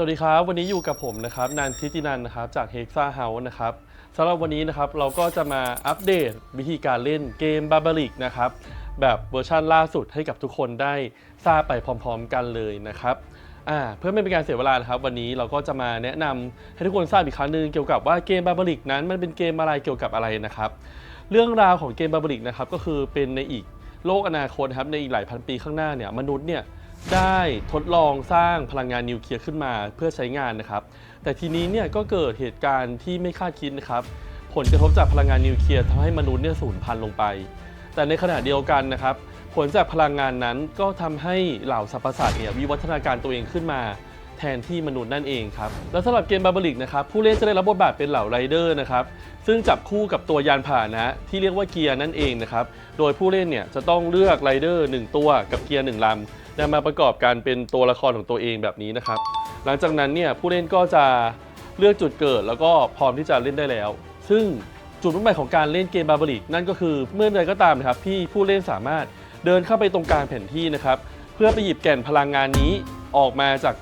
สวัสดีครับ วันนี้อยู่กับผมนะครับนันทิตินันนะครับจาก Hexa House นะครับสำหรับวันนี้นะครับเราก็จะมาอัปเดตวิธีการเล่นเกม b a r b a r i c นะครับแบบเวอร์ชันล่าสุดให้กับทุกคนได้ทราบไปพร้อมๆกันเลยนะครับเพื่อไม่เป็นการเสียเวลานะครับ วันนี้เราก็จะมาแนะนำให้ทุกคนทราบอีกครั้งหนึ่งเกี่ยวกับว่าเกม b a r b a r i c นั้นมันเป็นเกมอะไรเกี่ยวกับอะไรนะครับ เรื่องราวของเกม b a r b a r i c นะครับก็คือเป็นในอีกโลกอนาคตครับในอีกหลายพันปีข้างหน้าเนี่ยมนุษย์เนี่ย ได้ทดลองสร้างพลังงานนิวเคลียร์ขึ้นมาเพื่อใช้งานนะครับ แต่ทีนี้เนี่ยก็เกิดเหตุการณ์ที่ไม่คาดคิดนะครับ ผลกระทบจากพลังงานนิวเคลียร์ทำให้มนุษย์เนี่ยสูญพันธุ์ลงไป แต่ในขณะเดียวกันนะครับ ผลจากพลังงานนั้นก็ทำให้เหล่าสรรพสัตว์เนี่ยวิวัฒนาการตัวเองขึ้นมาแทนที่มนุษย์นั่นเองครับ แล้วสำหรับเกมบาบลิกนะครับผู้เล่นจะได้รับบทบาทเป็นเหล่าไรเดอร์นะครับซึ่งจับคู่กับตัวยานพาหนะที่เรียกว่าเกียร์นั่นเองนะครับโดยผู้เล่นเนี่ยจะต้องเลือกไรเดอร์หนึ่งตัวกับเกียร์หนึ่งลำ นำมาประกอบกันเป็นตัวละครของตัวเองแบบนี้นะครับ หลังจากนั้นเนี่ยผู้เล่นก็จะเลือกจุดเกิดแล้วก็พร้อมที่จะเล่นได้แล้ว ซึ่งจุดมุ่งหมายของการเล่นเกมบาบลิกนั่นก็คือเมื่อใดก็ตามนะครับที่ผู้เล่นสามารถเดินเข้าไปตรงกลางแผนที่นะครับ เพื่อไปหยิบแก่นพลังงานนี้ออกมาจาก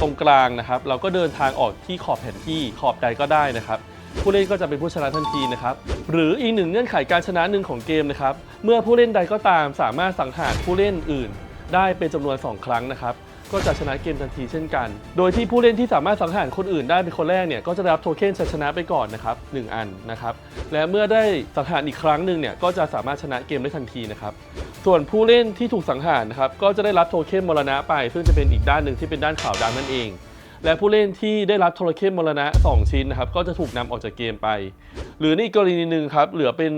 ตรงกลางนะครับ เราก็เดินทางออกที่ขอบแผนที่ขอบใดก็ได้นะครับ ผู้เล่นก็จะเป็นผู้ชนะทันทีนะครับ หรืออีกหนึ่งเงื่อนไขการชนะหนึ่งของเกมนะครับ เมื่อผู้เล่นใดก็ตามสามารถสังหารผู้เล่นอื่น ได้เป็นจำนวน 2 ครั้งนะครับก็จะชนะเกมทันทีเช่นกัน โดยที่ผู้เล่นที่สามารถสังหารคนอื่นได้เป็นคนแรกเนี่ยก็จะได้รับโทเค็นชัยชนะไปก่อนนะครับหนึ่งอันนะครับ และเมื่อได้สังหารอีกครั้งหนึ่งเนี่ยก็จะสามารถชนะเกมได้ทันทีนะครับ ส่วนผู้เล่นที่ถูกสังหารนะครับก็จะได้รับโทเค็นมรณะไป ซึ่งจะเป็นอีกด้านหนึ่งที่เป็นด้านขาวดำนั่นเอง และผู้เล่นที่ได้รับโทรเค็นมรณะ 2 ชิ้นนะครับก็จะถูกนำออกจากเกมไป หรือในอีกกรณีหนึ่งครับเหลือเป็น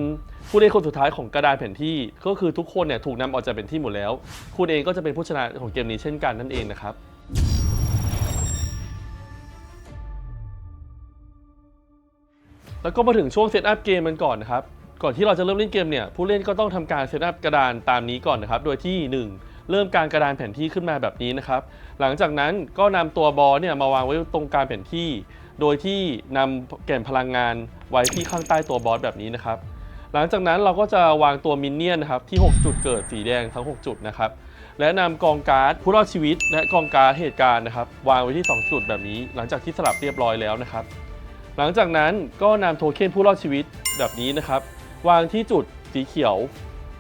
ผู้เล่นคนสุดท้ายของกระดานแผนที่ก็คือทุกคนเนี่ยถูกนำออกจากแผนที่หมดแล้ว คุณเองก็จะเป็นผู้ชนะของเกมนี้เช่นกันนั่นเองนะครับ แล้วก็มาถึงช่วงเซตอัพเกมมันก่อนนะครับ ก่อนที่เราจะเริ่มเล่นเกมเนี่ยผู้เล่นก็ต้องทำการเซตอัพกระดานตามนี้ก่อนนะครับ โดยที่ 1เริ่มการกระดานแผนที่ขึ้นมาแบบนี้นะครับ หลังจากนั้นก็นำตัวบอลเนี่ยมาวางไว้ตรงกลางแผนที่ โดยที่นำแก่นพลังงานไว้ที่ข้างใต้ตัวบอสแบบนี้นะครับ หลังจากนั้นเราก็จะวางตัวมินเนี่ยนนะครับที่ 6 จุดเกิดสีแดงทั้ง 6 จุดนะครับและนำกองการ์ดผู้รอดชีวิต และกองการ์ดเหตุการณ์นะครับวางไว้ที่ 2 จุดแบบนี้ หลังจากที่สลับเรียบร้อยแล้วนะครับ หลังจากนั้นก็นำโทเค็นผู้รอดชีวิตแบบนี้นะครับ วางที่จุดสีเขียว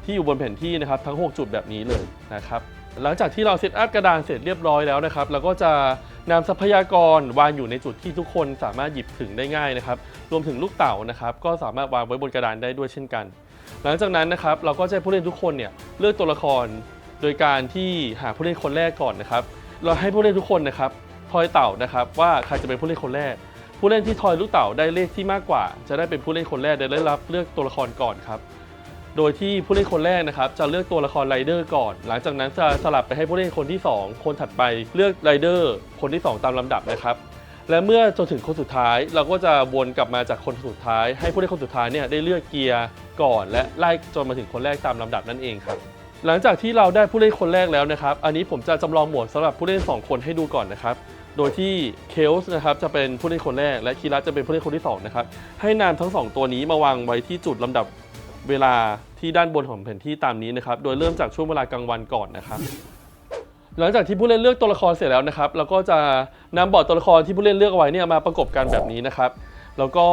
ที่อยู่บนแผนที่นะครับทั้ง 6 จุดแบบนี้เลยนะครับ หลังจากที่เราเซตอัพกระดานเสร็จเรียบร้อยแล้วนะครับเราก็จะ นำทรัพยากรวางอยู่ในจุดที่ทุกคนสามารถหยิบถึงได้ง่ายนะครับ รวมถึงลูกเต๋านะครับ ก็สามารถวางไว้บนกระดานได้ด้วยเช่นกัน หลังจากนั้นนะครับเราก็จะผู้เล่นทุกคนเนี่ยเลือกตัวละคร โดยการที่หาผู้เล่นคนแรกก่อนนะครับ เราให้ผู้เล่นทุกคนนะครับทอยเต่านะครับว่าใครจะเป็นผู้เล่นคนแรก ผู้เล่นที่ทอยลูกเต๋าได้เลขที่มากกว่า จะได้เป็นผู้เล่นคนแรกได้รับเลือกตัวละครก่อนครับ โดยที่ผู้เล่นคนแรกนะครับจะเลือกตัวละครไรเดอร์ก่อน หลังจากนั้นจะสลับไปให้ผู้เล่นคนที่ 2 คนถัดไปเลือกไรเดอร์คนที่ 2 ตามลำดับนะครับและเมื่อจนถึงคนสุดท้าย เราก็จะวนกลับมาจากคนสุดท้าย ให้ผู้เล่นคนสุดท้ายเนี่ยได้เลือกเกียร์ก่อน และไล่จนมาถึงคนแรกตามลำดับนั่นเองครับหลังจากที่เราได้ผู้เล่นคนแรกแล้วนะครับ อันนี้ผมจะจำลองหมวดสำหรับผู้เล่น 2 คนให้ดูก่อนนะครับ โดยที่เคลส์นะครับจะเป็นผู้เล่นคนแรก และคีรัสจะเป็นผู้เล่นคนที่สองนะครับให้นำทั้งสองตัวนี้มาวางไว้ที่จุดลำดับ เวลาที่ด้านบนของแผนที่ตามนี้นะครับ โดยเริ่มจากช่วงเวลากลางวันก่อนนะครับ หลังจากที่ผู้เล่นเลือกตัวละครเสร็จแล้วนะครับ เราก็จะนำบอร์ดตัวละครที่ผู้เล่นเลือกไว้เนี่ยมาประกบกันแบบนี้นะครับ แล้วก็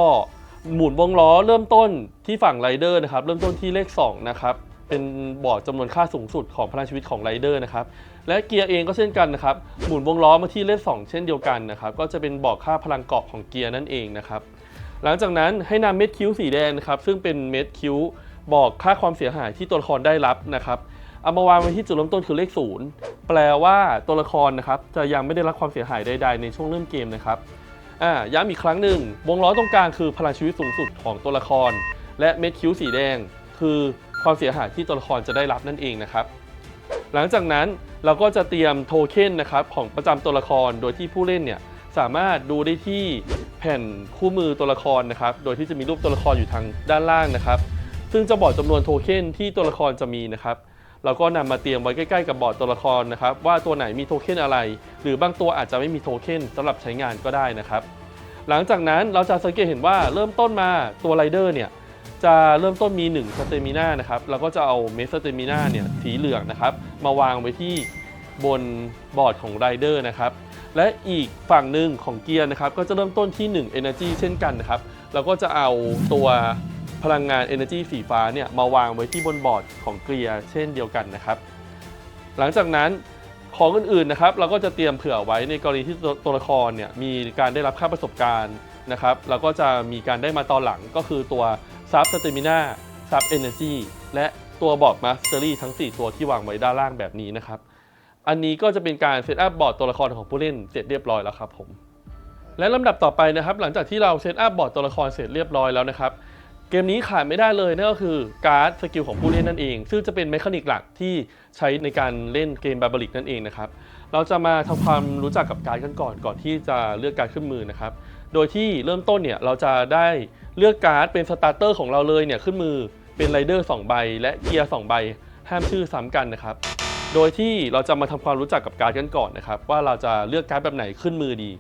หมุนวงล้อเริ่มต้นที่ฝั่งไรเดอร์นะครับ เริ่มต้นที่เลข2นะครับเป็นบอร์ดจำนวนค่าสูงสุดของพลังชีวิตของไรเดอร์นะครับ และเกียร์เองก็เช่นกันนะครับ หมุนวงล้อมาที่เลข2เช่นเดียวกันนะครับ ก็จะเป็นบอร์ดค่าพลังเกาะของเกียร์นั่นเองนะครับ หลังจากนั้นให้นำเม็ดคิ้วสีแดงนะครับ ซึ่งเป็นเม็ดคิ้ว บอกค่าความเสียหายที่ตัวละครได้รับนะครับเอามาวางไว้ที่จุดเริ่มต้นคือเลขศูนย์แปลว่าตัวละครนะครับจะยังไม่ได้รับความเสียหายใดๆในช่วงเริ่มเกมนะครับอ่าย้ำอีกครั้งหนึ่งวงล้อตรงกลางคือพลังชีวิตสูงสุดของตัวละคร และเม็ดคิ้วสีแดง คือความเสียหายที่ตัวละครจะได้รับนั่นเองนะครับหลังจากนั้นเราก็จะเตรียมโทเค็นนะครับของประจำตัวละครโดยที่ผู้เล่นเนี่ยสามารถดูได้ที่แผ่นคู่มือตัวละครนะครับ โดยที่จะมีรูปตัวละครอยู่ทางด้านล่างนะครับ ซึ่งจะบอกจำนวนโทเค็นที่ตัวละครจะมีนะครับเราก็นำมาเตรียมไว้ใกล้ๆกับบอร์ดตัวละครนะครับว่าตัวไหนมีโทเค็นอะไร หรือบางตัวอาจจะไม่มีโทเค็นสำหรับใช้งานก็ได้นะครับ หลังจากนั้นเราจะสังเกตเห็นว่าเริ่มต้นมาตัวไรเดอร์เนี่ยจะเริ่มต้นมี1สเตมิน่านะครับเราก็จะเอาเมสเตมิน่าเนี่ยสีเหลืองนะครับมาวางไว้ที่บนบอร์ดของไรเดอร์นะครับและอีกฝั่งหนึ่งของเกียร์นะครับก็จะเริ่มต้นที่ 1 Energy เช่นกันนะครับเราก็จะเอาตัว พลังงาน Energy สีฟ้าเนี่ยมาวางไว้ที่บนบอร์ดของเกียร์เช่นเดียวกันนะครับ หลังจากนั้นของอื่นๆนะครับ เราก็จะเตรียมเผื่อไว้ในกรณีที่ตัวละครเนี่ยมีการได้รับค่าประสบการณ์นะครับเราก็จะมีการได้มาตอนหลังก็คือตัวซับสเตมินาซับเอเนจีและตัวบอร์ดมาสเตอรี่ทั้ง 4 ตัวที่วางไว้ด้านล่างแบบนี้นะครับ อันนี้ก็จะเป็นการเซตอัพบอร์ดตัวละครของผู้เล่นเสร็จเรียบร้อยแล้วครับผมและลำดับต่อไปนะครับ หลังจากที่เราเซตอัพบอร์ดตัวละครเสร็จเรียบร้อยแล้วนะครับ เกมนี้ขาดไม่ได้เลยนั่นก็คือการ์ดสกิลของผู้เล่นนั่นเอง ซึ่งจะเป็นเมคานิกหลักที่ใช้ในการเล่นเกมบาบลิกนั่นเองนะครับ เราจะมาทำความรู้จักกับการ์ดกันก่อนก่อนที่จะเลือกการดขึ้นมือนะครับ โดยที่เริ่มต้นเนี่ยเราจะได้เลือกการ์ดเป็นสตาร์เตอร์ของเราเลยเนี่ยขึ้นมือเป็นไรเดอร์2ใบ และเกียร์2ใบ ห้ามชื่อซ้ำกันนะครับ โดยที่เราจะมาทำความรู้จักกับการ์ดกันก่อนนะครับว่าเราจะเลือกการ์ดแบบไหนขึ้นมือดี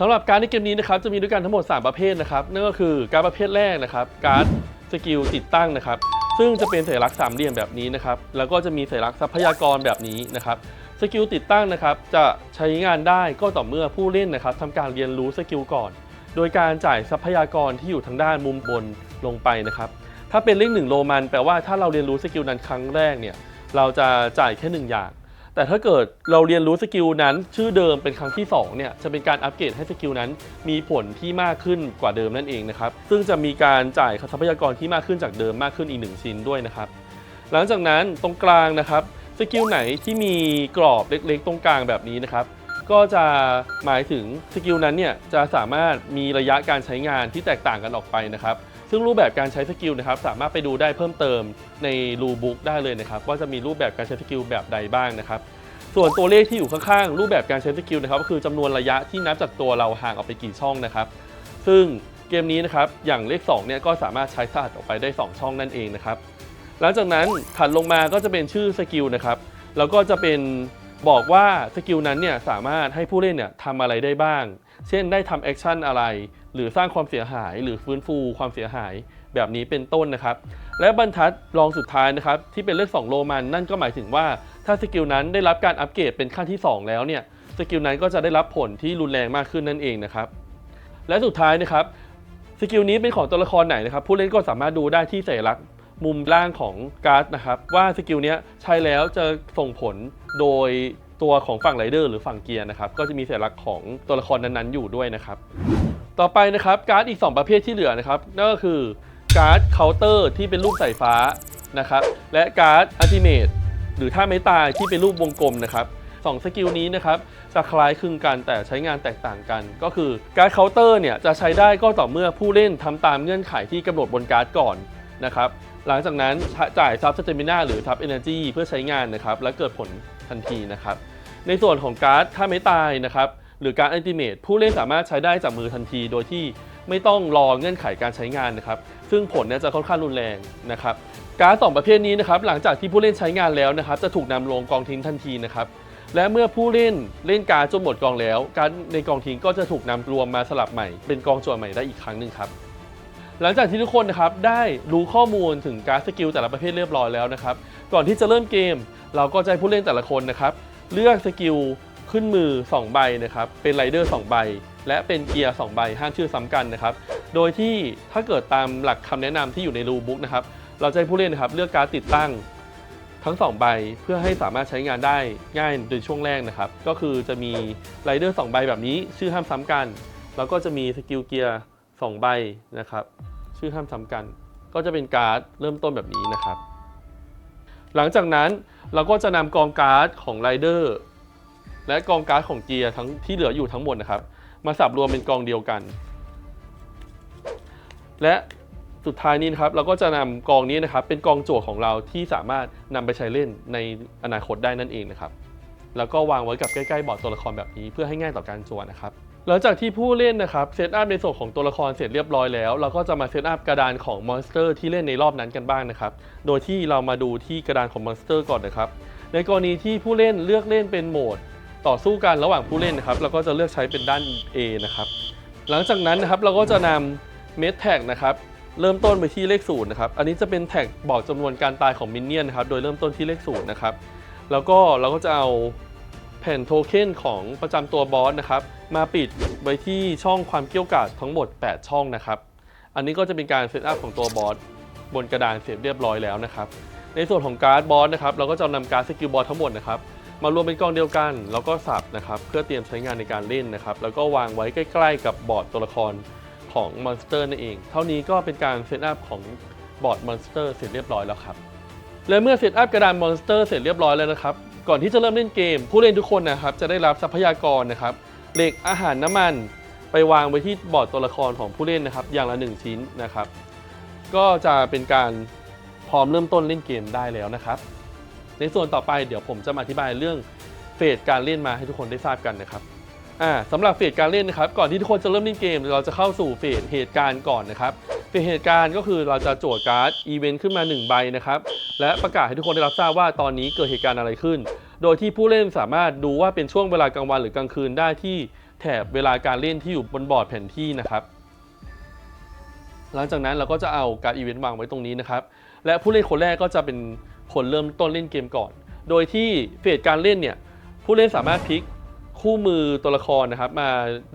สำหรับการในเกมนี้นะครับจะมีด้วยกันทั้งหมด 3 ประเภทนะครับนั่นก็คือการประเภทแรกนะครับการ์ดสกิลติดตั้งนะครับซึ่งจะเป็นสัญลักษณ์สามเหลี่ยมแบบนี้นะครับแล้วก็จะมีสัญลักษณ์ทรัพยากรแบบนี้นะครับสกิลติดตั้งนะครับจะใช้งานได้ก็ต่อเมื่อผู้เล่นนะครับทำการเรียนรู้สกิลก่อน โดยการจ่ายทรัพยากรที่อยู่ทางด้านมุมบนลงไปนะครับถ้าเป็นเลขหนึ่งโรมันแปลว่าถ้าเราเรียนรู้สกิลนั้นครั้งแรกเนี่ยเราจะจ่ายแค่หนึ่งอย่าง แต่ถ้าเกิดเราเรียนรู้สกิลนั้น ชื่อเดิมเป็นครั้งที่2เนี่ยจะเป็นการอัปเกรดให้สกิลนั้น มีผลที่มากขึ้นกว่าเดิมนั่นเองนะครับซึ่งจะมีการจ่ายทรัพยากรที่มากขึ้นจากเดิมมากขึ้นอีก 1 ชิ้นด้วยนะครับหลังจากนั้นตรงกลางนะครับสกิลไหนที่มีกรอบเล็กๆ ตรงกลางแบบนี้นะครับก็จะหมายถึงสกิลนั้นเนี่ยจะสามารถมีระยะการใช้งานที่แตกต่างกันออกไปนะครับ ซึ่งรูปแบบการใช้สกิลนะครับสามารถไปดูได้เพิ่มเติมในรูบุ๊กได้เลยนะครับว่าจะมีรูปแบบการใช้สกิลแบบใดบ้างนะครับส่วนตัวเลขที่อยู่ข้างๆ รูปแบบการใช้สกิลนะครับก็คือจำนวนระยะที่นับจากตัวเราห่างออกไปกี่ช่องนะครับ ซึ่งเกมนี้นะครับอย่างเลข2เนี่ยก็สามารถใช้สลัดออกไปได้ 2 ช่องนั่นเองนะครับหลังจากนั้นถัดลงมาก็จะเป็นชื่อสกิลนะครับแล้วก็จะเป็นบอกว่าสกิลนั้นเนี่ยสามารถให้ผู้เล่นเนี่ยทำอะไรได้บ้าง เช่นได้ทำแอคชั่นอะไร หรือสร้างความเสียหาย หรือฟื้นฟูความเสียหายแบบนี้เป็นต้นนะครับ และบรรทัดรองสุดท้ายนะครับที่เป็นเลข2โรมันนั่นก็หมายถึงว่าถ้าสกิลนั้นได้รับการอัปเกรดเป็นขั้นที่ 2 แล้วเนี่ยสกิลนั้นก็จะได้รับผลที่รุนแรงมากขึ้นนั่นเองนะครับและสุดท้ายนะครับสกิลนี้เป็นของตัวละครไหนนะครับผู้เล่นก็สามารถดูได้ที่สัญลักษณ์มุมล่างของการ์ดนะครับว่าสกิลนี้ใช้แล้วจะส่งผลโดยตัวของฝั่งไรเดอร์หรือฝั่งเกียร์นะครับก็จะมีสัญลักษณ์ของตัวละครนั้นๆอยู่ด้วยนะครับ ต่อไปนะครับการ์ดอีก 2 ประเภทที่เหลือนะครับนั่นก็คือการ์ดเคาน์เตอร์ที่เป็นรูปสายฟ้านะครับและการ์ดอัลติเมทหรือท่าไม้ตายที่เป็นรูปวงกลมนะครับสองสกิลนี้นะครับจะคล้ายคลึงกันแต่ใช้งานแตกต่างกัน ก็คือการ์ดเคาน์เตอร์เนี่ยจะใช้ได้ก็ต่อเมื่อผู้เล่นทำตามเงื่อนไขที่กำหนดบนการ์ดก่อนนะครับหลังจากนั้นจ่ายซับสเตมินาหรือซับเอเนจีเพื่อใช้งานนะครับและเกิดผลทันทีนะครับในส่วนของการ์ดท่าไม้ตายนะครับ หรือการ์ดอันติเมตผู้เล่นสามารถใช้ได้จากมือทันที โดยที่ไม่ต้องรอเงื่อนไขการใช้งานนะครับ ซึ่งผลเนี่ยจะค่อนข้างรุนแรงนะครับ การ์ดสองประเภทนี้นะครับหลังจากที่ผู้เล่นใช้งานแล้วนะครับ จะถูกนำลงกองทิ้งทันทีนะครับและเมื่อผู้เล่นเล่นการ์ดจนหมดกองแล้ว การในกองทิ้งก็จะถูกนำรวมมาสลับใหม่ เป็นกองจวดใหม่ได้อีกครั้งหนึ่งครับหลังจากที่ทุกคนนะครับได้รู้ข้อมูลถึงการดสกิลแต่ละประเภทเรียบร้อยแล้วนะครับ ก่อนที่จะเริ่มเกม เราก็จะให้ผู้เล่นแต่ละคนนะครับ เลือกสกิล ขึ้นมือ 2 ใบนะครับ เป็นไรเดอร์2ใบ และเป็นเกียร์2ใบ ห้ามชื่อซ้ำกันนะครับ โดยที่ถ้าเกิดตามหลักคำแนะนำที่อยู่ในรูบุ๊กนะครับ เราจะให้ผู้เล่นนะครับเลือกการดติดตั้งทั้ง 2 ใบเพื่อให้สามารถใช้งานได้ง่ายในช่วงแรกนะครับ ก็คือจะมีไรเดอร์2ใบแบบนี้ชื่อห้ามซ้ำกัน แล้วก็จะมีสกิลเกียร์2ใบนะครับ ชื่อห้ามซ้ำกัน ก็จะเป็นการ์ดเริ่มต้นแบบนี้นะครับ หลังจากนั้นเราก็จะนำกองการ์ดของไรเดอร์ และกองการ์ดของเกียร์ทั้งที่เหลืออยู่ทั้งหมดนะครับ มาสับรวมเป็นกองเดียวกัน และสุดท้ายนี้นะครับเราก็จะนำกองนี้นะครับ เป็นกองโจทย์ของเราที่สามารถนำไปใช้เล่นในอนาคตได้นั่นเองนะครับ แล้วก็วางไว้กับใกล้ๆบอร์ดตัวละครแบบนี้เพื่อให้ง่ายต่อการจวนะครับหลังจากที่ผู้เล่นนะครับเซตอัพในส่วนของตัวละครเสร็จเรียบร้อยแล้ว เราก็จะมาเซตอัพกระดานของมอนสเตอร์ที่เล่นในรอบนั้นกันบ้างนะครับ โดยที่เรามาดูที่กระดานของมอนสเตอร์ก่อนนะครับ ในกรณีที่ผู้เล่นเลือกเล่นเป็นโหมด ต่อสู้กันระหว่างผู้เล่นนะครับเราก็จะเลือกใช้เป็นด้าน A นะครับหลังจากนั้นนะครับเราก็จะนำเมดแท็กนะครับเริ่มต้นไปที่เลขศูนย์นะครับอันนี้จะเป็นแท็กบอกจำนวนการตายของมินเนี่ยนนะครับโดยเริ่มต้นที่เลขศูนย์นะครับแล้วก็เราก็จะเอาแผ่นโทเค็นของประจำตัวบอสนะครับมาปิดไว้ที่ช่องความเกี้ยวกาดทั้งหมด 8 ช่องนะครับอันนี้ก็จะเป็นการเซตอัพของตัวบอสบนกระดานเสร็จเรียบร้อยแล้วนะครับในส่วนของการ์ดบอสนะครับเราก็จะนำการ์ดสกิลบอสทั้งหมดนะครับ มารวมเป็นกองเดียวกัน แล้วก็สับนะครับเพื่อเตรียมใช้งานในการเล่นนะครับแล้วก็วางไว้ใกล้ ๆ กับบอร์ดตัวละครของมอนสเตอร์นั่นเอง เท่านี้ก็เป็นการเซตอัพของบอร์ดมอนสเตอร์เสร็จเรียบร้อยแล้วครับและเมื่อเซตอัพกระดานมอนสเตอร์เสร็จเรียบร้อยแล้วนะครับก่อนที่จะเริ่มเล่นเกม ผู้เล่นทุกคนนะครับจะได้รับทรัพยากรนะครับเหล็กอาหารน้ำมัน ไปวางไว้ที่บอร์ดตัวละครของผู้เล่นนะครับอย่างละ 1 ชิ้นนะครับ ก็จะเป็นการพร้อมเริ่มต้นเล่นเกมได้แล้วนะครับ ในส่วนต่อไปเดี๋ยวผมจะมาอธิบายเรื่องเฟสการเล่นมาให้ทุกคนได้ทราบกันนะครับอ่าสำหรับเฟสการเล่นนะครับก่อนที่ทุกคนจะเริ่มเล่นเกม เราจะเข้าสู่เฟสเหตุการณ์ก่อนนะครับเฟสเหตุการณ์ก็คือเราจะโจทย์การ์ดอีเวนต์ขึ้นมา 1 ใบนะครับและประกาศให้ทุกคนได้รับทราบว่าตอนนี้เกิดเหตุการณ์อะไรขึ้น โดยที่ผู้เล่นสามารถดูว่าเป็นช่วงเวลากลางวันหรือกลางคืนได้ที่แถบเวลาการเล่นที่อยู่บนบอร์ดแผนที่นะครับ หลังจากนั้นเราก็จะเอาการดอีเวนต์วางไว้ตรงนี้นะครับและผู้เล่นคนแรกก็จะเป็น คนเริ่มต้นเล่นเกมก่อน โดยที่เฟสการเล่นเนี่ยผู้เล่นสามารถพลิกคู่มือตัวละครนะครับมา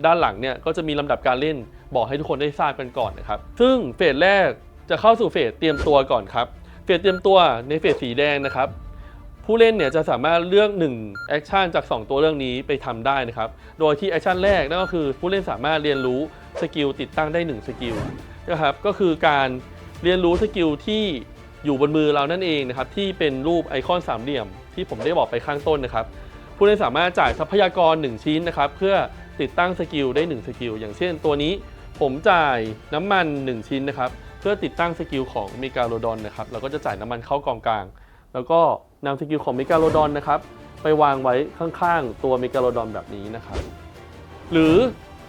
ด้านหลังเนี่ยก็จะมีลำดับการเล่นบอกให้ทุกคนได้ทราบกันก่อนนะครับ ซึ่งเฟสแรกจะเข้าสู่เฟสเตรียมตัวก่อนครับ เฟสเตรียมตัวในเฟสสีแดงนะครับ ผู้เล่นเนี่ยจะสามารถเลือก1แอคชั่นจาก 2 ตัวเรื่องนี้ไปทำได้นะครับ โดยที่แอคชั่นแรกนั่นก็คือผู้เล่นสามารถเรียนรู้สกิลติดตั้งได้ 1 สกิลนะครับ ก็คือการเรียนรู้สกิลที่ อยู่บนมือเรานั่นเองนะครับที่เป็นรูปไอคอนสามเหลี่ยม ที่ผมได้บอกไปข้างต้นนะครับผู้เล่นสามารถจ่ายทรัพยากร 1 ชิ้นนะครับเพื่อติดตั้งสกิลได้ 1 สกิล อย่างเช่นตัวนี้ผมจ่ายน้ำมัน 1 ชิ้นนะครับเพื่อติดตั้งสกิลของเมกาโลดอนนะครับเราก็จะจ่ายน้ำมันเข้ากองกลาง แล้วก็นำสกิลของเมกาโลดอนนะครับไปวางไว้ข้างๆ ตัวเมกาโลดอนแบบนี้นะครับหรือ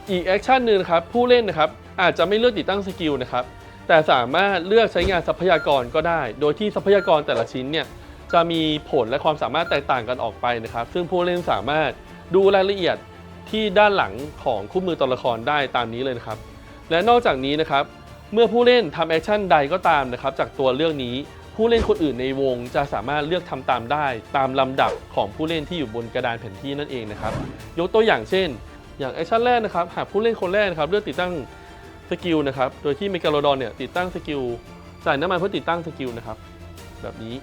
อีกแอคชั่นหนึ่งนะครับผู้เล่นนะครับอาจจะไม่เลือกติดตั้งสกิลนะครับ แต่สามารถเลือกใช้งานทรัพยากรก็ได้ โดยที่ทรัพยากรแต่ละชิ้นเนี่ยจะมีผลและความสามารถแตกต่างกันออกไปนะครับ ซึ่งผู้เล่นสามารถดูรายละเอียดที่ด้านหลังของคู่มือตัวละครได้ตามนี้เลยนะครับ และนอกจากนี้นะครับ เมื่อผู้เล่นทำแอคชั่นใดก็ตามนะครับ จากตัวเรื่องนี้ผู้เล่นคนอื่นในวงจะสามารถเลือกทำตามได้ ตามลำดับของผู้เล่นที่อยู่บนกระดานแผนที่นั่นเองนะครับ ยกตัวอย่างเช่น อย่างแอคชั่นแรกนะครับ หากผู้เล่นคนแรกนะครับเลือกติดตั้ง สกิลนะครับ โดยที่เมกาโลดอนเนี่ยติดตั้งสกิลจ่ายน้ำมันเพื่อติดตั้งสกิลนะครับ แบบนี้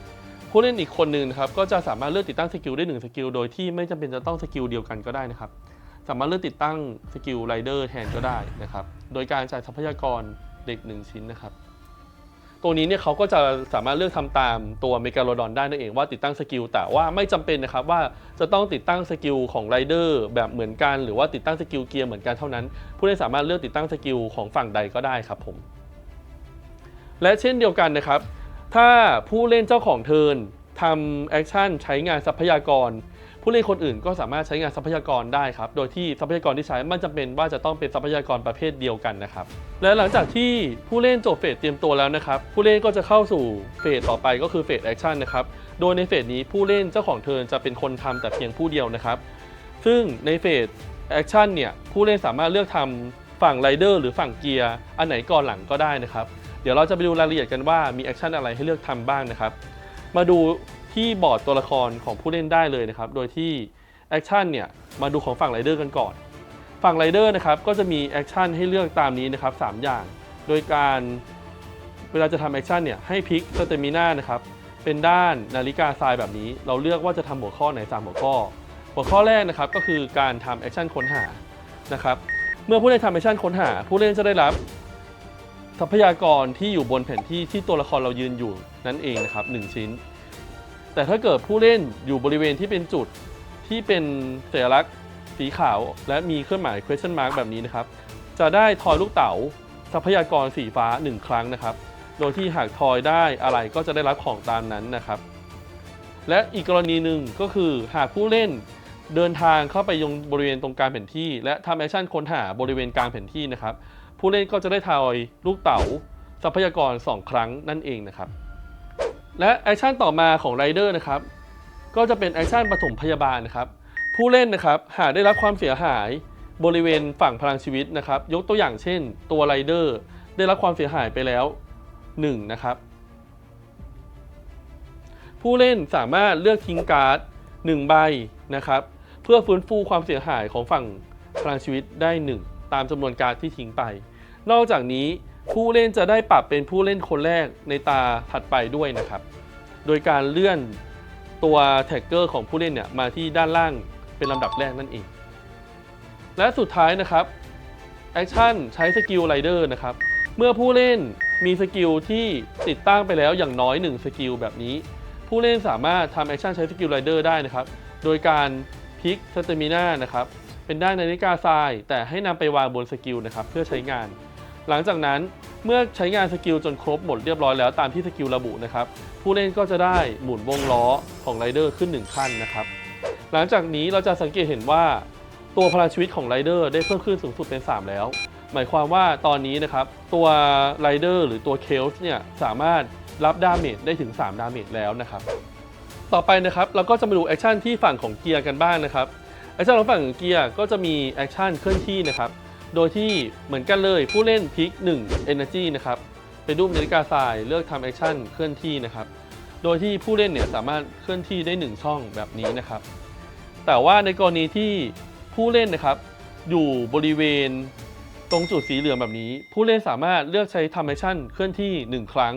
ผู้เล่นอีกคนหนึ่งนะครับก็จะสามารถเลือกติดตั้งสกิลได้หนึ่งสกิลโดยที่ไม่จำเป็นจะต้องสกิลเดียวกันก็ได้นะครับ สามารถเลือกติดตั้งสกิลไรเดอร์แทนก็ได้นะครับ โดยการจ่ายทรัพยากรเด็กหนึ่งชิ้นนะครับ ตัวนี้เนี่ยเขาก็จะสามารถเลือกทำตามตัวเมกาโลดอนได้นั่นเองว่าติดตั้งสกิลแต่ว่าไม่จำเป็นนะครับว่าจะต้องติดตั้งสกิลของไรเดอร์แบบเหมือนกัน หรือว่าติดตั้งสกิลเกียร์เหมือนกันเท่านั้น ผู้เล่นสามารถเลือกติดตั้งสกิลของฝั่งใดก็ได้ครับผมและเช่นเดียวกันนะครับ ถ้าผู้เล่นเจ้าของเทิร์นทำแอคชั่นใช้งานทรัพยากร ผู้เล่นคนอื่นก็สามารถใช้งานทรัพยากรได้ครับ โดยที่ทรัพยากรที่ใช้ไม่จำเป็นว่าจะต้องเป็นทรัพยากรประเภทเดียวกันนะครับ และหลังจากที่ผู้เล่นจบเฟสเตรียมตัวแล้วนะครับ ผู้เล่นก็จะเข้าสู่เฟสต่อไปก็คือเฟสแอคชั่นนะครับ โดยในเฟสนี้ผู้เล่นเจ้าของเทิร์นจะเป็นคนทำแต่เพียงผู้เดียวนะครับ ซึ่งในเฟสแอคชั่นเนี่ยผู้เล่นสามารถเลือกทำฝั่งไรเดอร์หรือฝั่งเกียร์อันไหนก่อนหลังก็ได้นะครับ เดี๋ยวเราจะไปดูรายละเอียดกันว่ามีแอคชั่นอะไรให้เลือกทำบ้างนะครับ มาดู ที่บอร์ดตัวละครของผู้เล่นได้เลยนะครับ โดยที่แอคชั่นเนี่ยมาดูของฝั่งไรเดอร์กันก่อน ฝั่งไรเดอร์นะครับก็จะมีแอคชั่นให้เลือกตามนี้นะครับสามอย่าง โดยการเวลาจะทำแอคชั่นเนี่ยให้พลิกสเตมิน่านะครับเป็นด้านนาฬิกาทรายแบบนี้ เราเลือกว่าจะทำหัวข้อไหนสามหัวข้อ หัวข้อแรกนะครับก็คือการทำแอคชั่นค้นหานะครับเมื่อผู้เล่นทำแอคชั่นค้นหา ผู้เล่นจะได้รับทรัพยากรที่อยู่บนแผนที่ที่ตัวละครเรายืนอยู่นั่นเองนะครับหนึ่งชิ้น แต่ถ้าเกิดผู้เล่นอยู่บริเวณที่เป็นจุดที่เป็นสัญลักษณ์สีขาว และมีเครื่องหมาย question mark แบบนี้นะครับ จะได้ทอยลูกเต๋าทรัพยากรสีฟ้า 1 ครั้งนะครับ โดยที่หากทอยได้อะไรก็จะได้รับของตามนั้นนะครับ และอีกกรณีหนึ่งก็คือหากผู้เล่นเดินทางเข้าไปยังบริเวณตรงกลางแผนที่ และทำแอคชั่นค้นหาบริเวณกลางแผนที่นะครับ ผู้เล่นก็จะได้ทอยลูกเต๋าทรัพยากร 2 ครั้งนั่นเองนะครับ และแอคชั่นต่อมาของไรเดอร์นะครับก็จะเป็นแอคชั่นปฐมพยาบาลนะครับผู้เล่นนะครับหากได้รับความเสียหายบริเวณฝั่งพลังชีวิตนะครับยกตัวอย่างเช่น ตัวไรเดอร์ได้รับความเสียหายไปแล้ว1นะครับผู้เล่นสามารถเลือกทิ้งการ์ด1ใบนะครับเพื่อฟื้นฟูความเสียหายของฝั่งพลังชีวิตได้ 1 ตามจำนวนการ์ดที่ทิ้งไป นอกจากนี้ ผู้เล่นจะได้ปรับเป็นผู้เล่นคนแรกในตาถัดไปด้วยนะครับ โดยการเลื่อนตัวแท็กเกอร์ของผู้เล่นเนี่ยมาที่ด้านล่างเป็นลำดับแรกนั่นเอง และสุดท้ายนะครับแอคชั่นใช้สกิลไรเดอร์นะครับ เมื่อผู้เล่นมีสกิลที่ติดตั้งไปแล้วอย่างน้อย 1 สกิลแบบนี้ ผู้เล่นสามารถทำแอคชั่นใช้สกิลไรเดอร์ได้นะครับ โดยการพลิกสเตมิน่านะครับ เป็นด้านนาฬิกาทราย แต่ให้นำไปวางบนสกิลนะครับ เพื่อใช้งาน หลังจากนั้นเมื่อใช้งานสกิลจนครบหมดเรียบร้อยแล้วตามที่สกิลระบุนะครับ ผู้เล่นก็จะได้หมุนวงล้อของไรเดอร์ขึ้น 1 ขั้นนะครับ หลังจากนี้เราจะสังเกตเห็นว่า ตัวพลังชีวิตของไรเดอร์ได้เพิ่มขึ้นสูงสุดเป็น 3 แล้ว หมายความว่าตอนนี้นะครับ ตัวไรเดอร์หรือตัวเคลส์เนี่ยสามารถรับดาเมจได้ถึง 3 ดาเมจแล้วนะครับ ต่อไปนะครับเราก็จะมาดูแอคชั่นที่ฝั่งของเกียร์กันบ้างนะครับแอคชั่นของฝั่งของเกียร์ก็จะมีแอคชั่นเคลื่อนที่นะครับ โดยที่เหมือนกันเลยผู้เล่นพิก1 Energy นะครับเป็นรูปนาฬิกาทรายเลือกทำแอคชั่นเคลื่อนที่นะครับ โดยที่ผู้เล่นเนี่ยสามารถเคลื่อนที่ได้ 1 ช่องแบบนี้นะครับ แต่ว่าในกรณีที่ผู้เล่นนะครับ อยู่บริเวณตรงจุดสีเหลืองแบบนี้ ผู้เล่นสามารถเลือกใช้ทำแอคชั่นเคลื่อนที่ 1 ครั้ง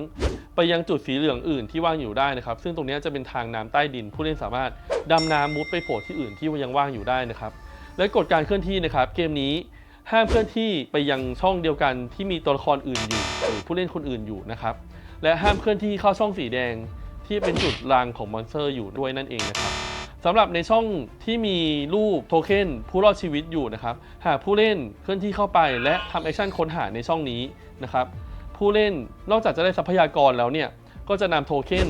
ไปยังจุดสีเหลืองอื่นที่ว่างอยู่ได้นะครับ ซึ่งตรงนี้จะเป็นทางน้ำใต้ดิน ผู้เล่นสามารถดำน้ำมุดไปโผล่ที่อื่นที่ยังว่างอยู่ได้นะครับ และกฎการเคลื่อนที่นะครับ เกมนี้ ห้ามเคลื่อนที่ไปยังช่องเดียวกันที่มีตัวละครอื่นอยู่หรือผู้เล่นคนอื่นอยู่นะครับและห้ามเคลื่อนที่เข้าช่องสีแดงที่เป็นจุดรางของมอนสเตอร์อยู่ด้วยนั่นเองนะครับสำหรับในช่องที่มีรูปโทเค็นผู้รอดชีวิตอยู่นะครับหากผู้เล่นเคลื่อนที่เข้าไปและทำแอคชั่นค้นหาในช่องนี้นะครับผู้เล่นนอกจากจะได้ทรัพยากรแล้วเนี่ยก็จะนำโทเค็น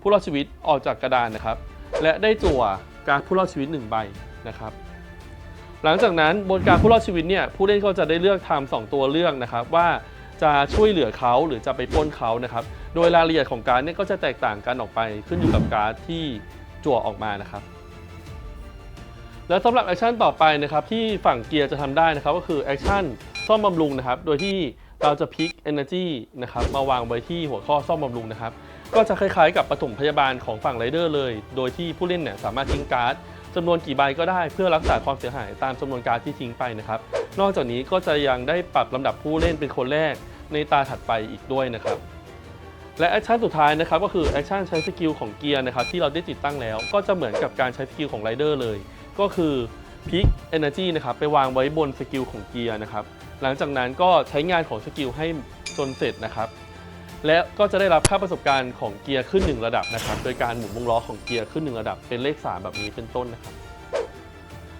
ผู้รอดชีวิตออกจากกระดานนะครับ และได้จั่วการผู้รอดชีวิต1ใบนะครับ หลังจากนั้นบนการผู้รอดชีวิตเนี่ยผู้เล่นก็จะได้เลือกทำสองตัวเลือกนะครับว่าจะช่วยเหลือเขาหรือจะไปปล้นเขานะครับ โดยรายละเอียดของการดเนี่ยก็จะแตกต่างกันออกไปขึ้นอยู่กับการดที่จั่วออกมานะครับ และสำหรับแอคชั่นต่อไปนะครับที่ฝั่งเกียร์จะทำได้นะครับก็คือแอคชั่นซ่อมบำรุงนะครับ โดยที่เราจะพิก Energy นะครับมาวางไว้ที่หัวข้อซ่อมบำรุงนะครับ ก็จะคล้ายๆ กับปฐมพยาบาลของฝั่งไรเดอร์เลย โดยที่ผู้เล่นเนี่ยสามารถทิ้งการ์ด จำนวนกี่ใบก็ได้เพื่อรักษาความเสียหายตามจำนวนการที่ทิ้งไปนะครับ นอกจากนี้ก็จะยังได้ปรับลำดับผู้เล่นเป็นคนแรกในตาถัดไปอีกด้วยนะครับ และแอคชั่นสุดท้ายนะครับก็คือแอคชั่นใช้สกิลของเกียร์นะครับที่เราได้ติดตั้งแล้ว ก็จะเหมือนกับการใช้สกิลของไรเดอร์เลย ก็คือพิก Energy นะครับไปวางไว้บนสกิลของเกียร์นะครับหลังจากนั้นก็ใช้งานของสกิลให้จนเสร็จนะครับ และก็จะได้รับค่าประสบการณ์ของเกียร์ขึ้น 1 ระดับนะครับ โดยการหมุนวงล้อของเกียร์ขึ้น 1 ระดับ เป็นเลข 3 แบบนี้เป็นต้นนะครับ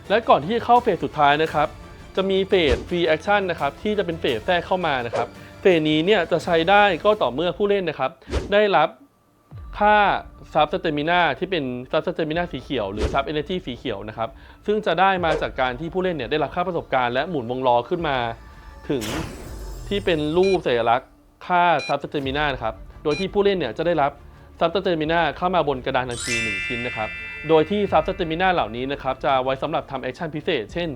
และก่อนที่จะเข้าเฟสสุดท้ายนะครับ จะมีเฟสฟรีแอคชั่นนะครับที่จะเป็นเฟสแทรกเข้ามานะครับ เฟสนี้เนี่ยจะใช้ได้ก็ต่อเมื่อผู้เล่นนะครับ ได้รับค่าซับสเตมินาที่เป็นซับสเตมินาสีเขียวหรือซับเอเนจีสีเขียวนะครับ ซึ่งจะได้มาจากการที่ผู้เล่นเนี่ยได้รับค่าประสบการณ์และหมุนวงล้อขึ้นมา ถึงที่เป็นรูปสัญลักษณ์ ค่าซับสเตมินานะครับ โดยที่ผู้เล่นเนี่ยจะได้รับซับสเตมินาเข้ามาบนกระดานทันทีหนึ่งชิ้นนะครับ โดยที่ซับสเตมินาเหล่านี้นะครับจะไว้สำหรับทำแอคชั่นพิเศษ เช่น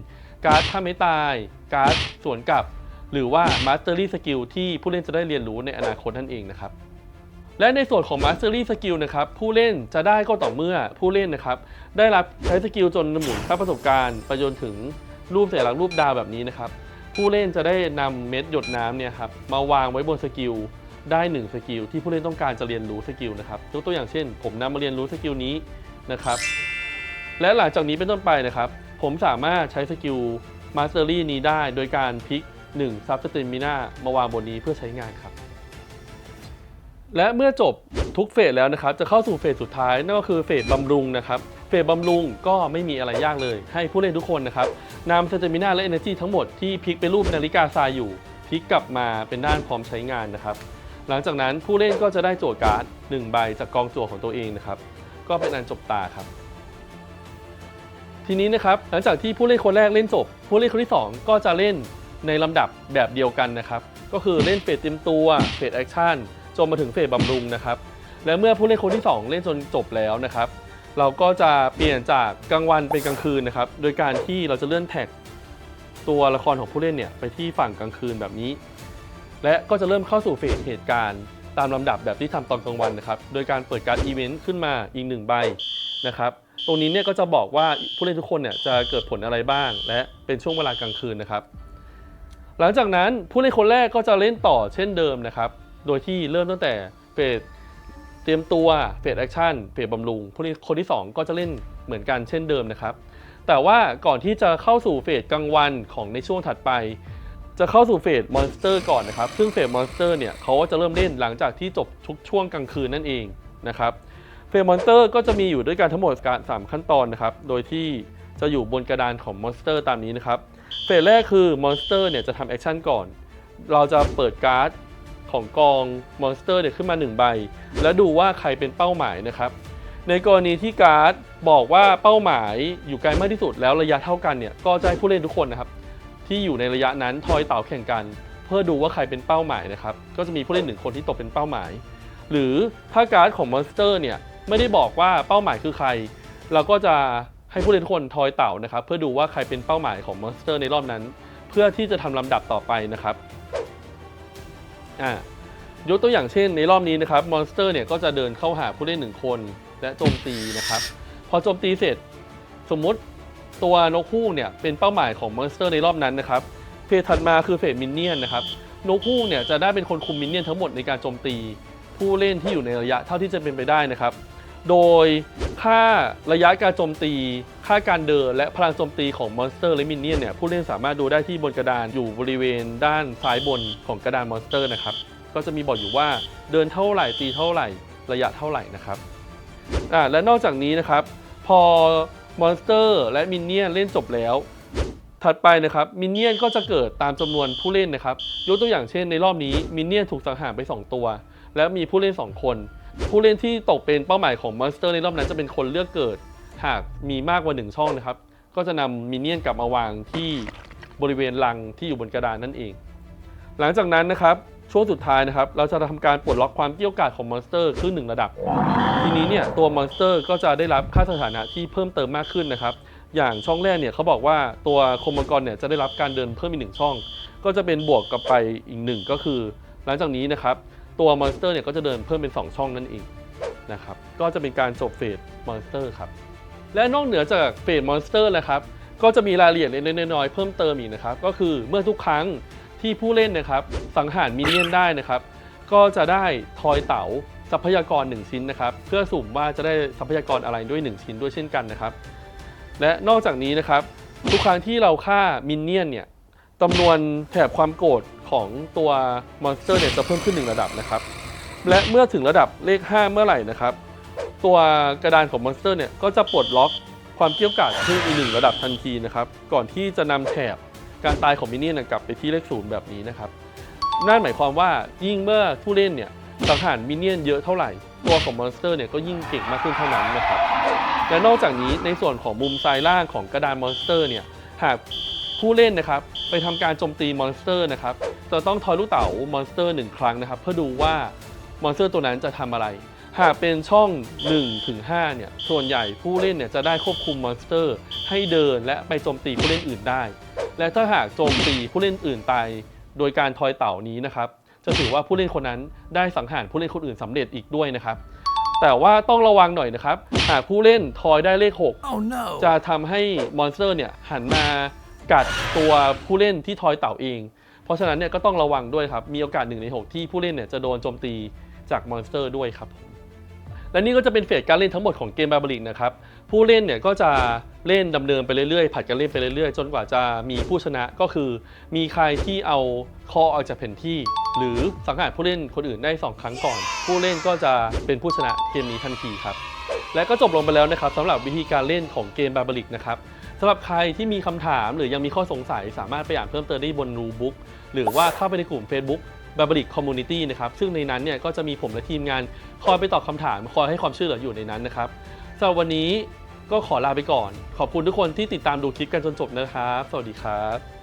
การ์ดถ้าไม่ตาย การ์ดสวนกลับ หรือว่ามาสเตอรี่สกิลที่ผู้เล่นจะได้เรียนรู้ในอนาคตนั่นเองนะครับ และในส่วนของ Mastery Skill นะครับผู้เล่นจะได้ก็ต่อเมื่อผู้เล่นนะครับได้รับใช้สกิลจนหมุนค่าประสบการณ์ไปจนถึงรูปสัญลักษณ์รูปดาวแบบนี้นะครับ ผู้เล่นจะได้นำเม็ดหยดน้ำเนี่ยครับมาวางไว้บนสกิลได้1สกิลที่ผู้เล่นต้องการจะเรียนรู้สกิลนะครับยกตัวอย่างเช่น ผมนำมาเรียนรู้สกิลนี้นะครับ และหลังจากนี้เป็นต้นไปนะครับ ผมสามารถใช้สกิล Mastery นี้ได้โดยการพลิก1 Sub Stamina มาวางบนนี้เพื่อใช้งานครับและเมื่อจบทุกเฟสแล้วนะครับ จะเข้าสู่เฟสสุดท้ายนั่นก็คือเฟสบำรุงนะครับ เฟสบำรุงก็ไม่มีอะไรยากเลย ให้ผู้เล่นทุกคนนะครับนำสเตมิน่าและ Energy ทั้งหมดที่พลิกเป็นรูปนาฬิกาทรายอยู่พลิกกลับมาเป็นด้านพร้อมใช้งานนะครับ หลังจากนั้นผู้เล่นก็จะได้โจทย์การ์ด1ใบจากกองจั่วของตัวเองนะครับ ก็เป็นอันจบตาครับ ทีนี้นะครับหลังจากที่ผู้เล่นคนแรกเล่นจบ ผู้เล่นคนที่ 2 ก็จะเล่นในลำดับแบบเดียวกันนะครับ ก็คือเล่นเฟสเต็มตัวเฟสแอคชั่นจนมาถึงเฟสบำรุงนะครับและเมื่อผู้เล่นคนที่ 2 เล่นจนจบแล้วนะครับ เราก็จะเปลี่ยนจากกลางวันเป็นกลางคืนนะครับ โดยการที่เราจะเลื่อนแท็กตัวละครของผู้เล่นเนี่ยไปที่ฝั่งกลางคืนแบบนี้ และก็จะเริ่มเข้าสู่เฟสเหตุการณ์ตามลำดับแบบที่ทำตอนกลางวันนะครับ โดยการเปิดการอีเวนต์ขึ้นมาอีกหนึ่งใบนะครับ ตรงนี้เนี่ยก็จะบอกว่าผู้เล่นทุกคนเนี่ยจะเกิดผลอะไรบ้าง และเป็นช่วงเวลากลางคืนนะครับ หลังจากนั้นผู้เล่นคนแรกก็จะเล่นต่อเช่นเดิมนะครับ โดยที่เริ่มตั้งแต่เฟส เตรียมตัวเฟสแอคชั่นเฟสบำรุงคนที่ 2 ก็จะเล่นเหมือนกันเช่นเดิมนะครับ แต่ว่าก่อนที่จะเข้าสู่เฟสกลางวันของในช่วงถัดไป จะเข้าสู่เฟสมอนสเตอร์ก่อนนะครับ ซึ่งเฟสมอนสเตอร์เนี่ยเขาก็จะเริ่มเล่นหลังจากที่จบทุกช่วงกลางคืนนั่นเองนะครับเฟสมอนสเตอร์ก็จะมีอยู่ด้วยกันทั้งหมดการ3ขั้นตอนนะครับ โดยที่จะอยู่บนกระดานของมอนสเตอร์ตามนี้นะครับ เฟสแรกคือมอนสเตอร์เนี่ยจะทำแอคชั่นก่อน เราจะเปิดการ์ด ของกองมอนสเตอร์เนี่ยขึ้นมา 1 ใบ แล้วดูว่าใครเป็นเป้าหมายนะครับ ในกรณีที่การ์ดบอกว่าเป้าหมายอยู่ไกลมากที่สุดแล้วระยะเท่ากันเนี่ยก็จะให้ผู้เล่นทุกคนนะครับ ที่อยู่ในระยะนั้นทอยเต่าแข่งกัน เพื่อดูว่าใครเป็นเป้าหมายนะครับก็จะมีผู้เล่นหนึ่งคนที่ตกเป็นเป้าหมาย หรือถ้าการ์ดของมอนสเตอร์เนี่ยไม่ได้บอกว่าเป้าหมายคือใคร เราก็จะให้ผู้เล่นทุกคนทอยเต่านะครับ เพื่อดูว่าใครเป็นเป้าหมายของมอนสเตอร์ในรอบนั้น เพื่อที่จะทำลำดับต่อไปนะครับ อ่ายกตัวอย่างเช่นในรอบนี้นะครับมอนสเตอร์เนี่ยก็จะเดินเข้าหาผู้เล่นหนึ่งคน และโจมตีนะครับ พอโจมตีเสร็จ สมมติตัวนกฮูกเนี่ยเป็นเป้าหมายของมอนสเตอร์ในรอบนั้นนะครับเฟสถัดมาคือเฟสมินเนี่ยนนะครับนกฮูกเนี่ยจะได้เป็นคนคุมมินเนี่ยนทั้งหมดในการโจมตี ผู้เล่นที่อยู่ในระยะเท่าที่จะเป็นไปได้นะครับ โดยค่าระยะการโจมตี ค่าการเดิน และพลังโจมตีของมอนสเตอร์และมินเนี่ยนเนี่ยผู้เล่นสามารถดูได้ที่บนกระดานอยู่บริเวณด้านซ้ายบนของกระดานมอนสเตอร์นะครับก็จะมีบอกอยู่ว่าเดินเท่าไหร่ตีเท่าไหร่ระยะเท่าไหร่นะครับอ่าและนอกจากนี้นะครับพอมอนสเตอร์และมินเนี่ยนเล่นจบแล้ว ถัดไปนะครับมินเนี่ยนก็จะเกิดตามจำนวนผู้เล่นนะครับยกตัวอย่างเช่นในรอบนี้มินเนี่ยนถูกสังหารไป 2 ตัว แล้วมีผู้เล่น 2 คน ผู้เล่นที่ตกเป็นเป้าหมายของมอนสเตอร์ในรอบนั้นจะเป็นคนเลือกเกิด หากมีมากกว่า 1 ช่องนะครับ ก็จะนำมินเนี่ยนกลับมาวางที่บริเวณลังที่อยู่บนกระดานนั่นเอง หลังจากนั้นนะครับช่วงสุดท้ายนะครับ เราจะทำการปลดล็อกความเกี่ยวกาดของมอนสเตอร์ขึ้นหนึ่งระดับ ทีนี้เนี่ยตัวมอนสเตอร์ก็จะได้รับค่าสถานะที่เพิ่มเติมมากขึ้นนะครับ อย่างช่องแรกเนี่ยเขาบอกว่าตัวโคมมังกรเนี่ยจะได้รับการเดินเพิ่มอีกหนึ่งช่อง ก็จะเป็นบวกกับไปอีกหนึ่งก็คือ หลังจากนี้นะครับ ตัวมอนสเตอร์เนี่ยก็จะเดินเพิ่มเป็น 2 ช่องนั่นเองนะครับ ก็จะเป็นการจบเฟสมอนสเตอร์ครับ และนอกเหนือจากเฟสมอนสเตอร์นะครับ ก็จะมีรายละเอียดเล็กๆน้อยๆเพิ่มเติมอีกนะครับ ก็คือเมื่อทุกครั้งที่ผู้เล่นนะครับสังหารมินเนี่ยนได้นะครับ ก็จะได้ทอยเต๋าทรัพยากร 1 ชิ้นนะครับ เพื่อสุ่มว่าจะได้ทรัพยากรอะไรด้วย 1 ชิ้นด้วยเช่นกันนะครับ และนอกจากนี้นะครับ ทุกครั้งที่เราฆ่ามินเนี่ยนเนี่ย จำนวนแถบความโกรธของตัวมอนสเตอร์เนี่ยจะเพิ่มขึ้น 1 ระดับนะครับ และเมื่อถึงระดับเลข 5 เมื่อไหร่นะครับ ตัวกระดานของมอนสเตอร์เนี่ยก็จะปลดล็อกความเกี่ยวกาดขึ้นอีกหนึ่งระดับทันทีนะครับ ก่อนที่จะนำแถบการตายของมินเนี่ยนกลับไปที่เลขศูนย์แบบนี้นะครับ นั่นหมายความว่ายิ่งเมื่อผู้เล่นเนี่ยสังหารมินเนี่ยนเยอะเท่าไหร่ ตัวของมอนสเตอร์เนี่ยก็ยิ่งเก่งมากขึ้นเท่านั้นนะครับ และนอกจากนี้ในส่วนของมุมซ้ายล่างของกระดานมอนสเตอร์เนี่ยหาก ผู้เล่นนะครับไปทำการโจมตีมอนสเตอร์นะครับจะต้องทอยลูกเต๋ามอนสเตอร์หนึ่งครั้งนะครับ เพื่อดูว่ามอนสเตอร์ตัวนั้นจะทำอะไร หากเป็นช่อง 1 ถึง 5 เนี่ย ส่วนใหญ่ผู้เล่นเนี่ยจะได้ควบคุมมอนสเตอร์ ให้เดินและไปโจมตีผู้เล่นอื่นได้ และถ้าหากโจมตีผู้เล่นอื่นตายโดยการทอยเต่านี้นะครับ จะถือว่าผู้เล่นคนนั้นได้สังหารผู้เล่นคนอื่นสำเร็จอีกด้วยนะครับ แต่ว่าต้องระวังหน่อยนะครับ หากผู้เล่นทอยได้เลข Oh no! 6จะทำให้มอนสเตอร์เนี่ยหันมา กัดตัวผู้เล่นที่ทอยเต่าเอง เพราะฉะนั้นเนี่ยก็ต้องระวังด้วยครับ มีโอกาส1ใน 6 ที่ผู้เล่นเนี่ยจะโดนโจมตีจากมอนสเตอร์ด้วยครับ และนี่ก็จะเป็นเฟสการเล่นทั้งหมดของเกมบาบลิกนะครับ ผู้เล่นเนี่ยก็จะเล่นดำเนินไปเรื่อยๆ ผัดกันเล่นไปเรื่อยๆ จนกว่าจะมีผู้ชนะก็คือ มีใครที่เอาคอออกจากแผ่นที่ หรือสังหารผู้เล่นคนอื่นได้ 2 ครั้งก่อน ผู้เล่นก็จะเป็นผู้ชนะเกมนี้ทันทีครับและก็จบลงไปแล้วนะครับสำหรับวิธีการเล่นของเกมบาบลิกนะครับ สำหรับใครที่มีคำถามหรือยังมีข้อสงสัยสามารถไปอ่านเพิ่มเติมได้บนรูบุ๊กหรือว่าเข้าไปในกลุ่ม Facebook บาบลิกคอมมูนิตี้นะครับ ซึ่งในนั้นเนี่ยก็จะมีผมและทีมงานคอยไปตอบคำถาม คอยให้ความช่วยเหลืออยู่ในนั้นนะครับสำหรับวันนี้ก็ขอลาไปก่อน ขอบคุณทุกคนที่ติดตามดูคลิปกันจนจบนะครับ สวัสดีครับ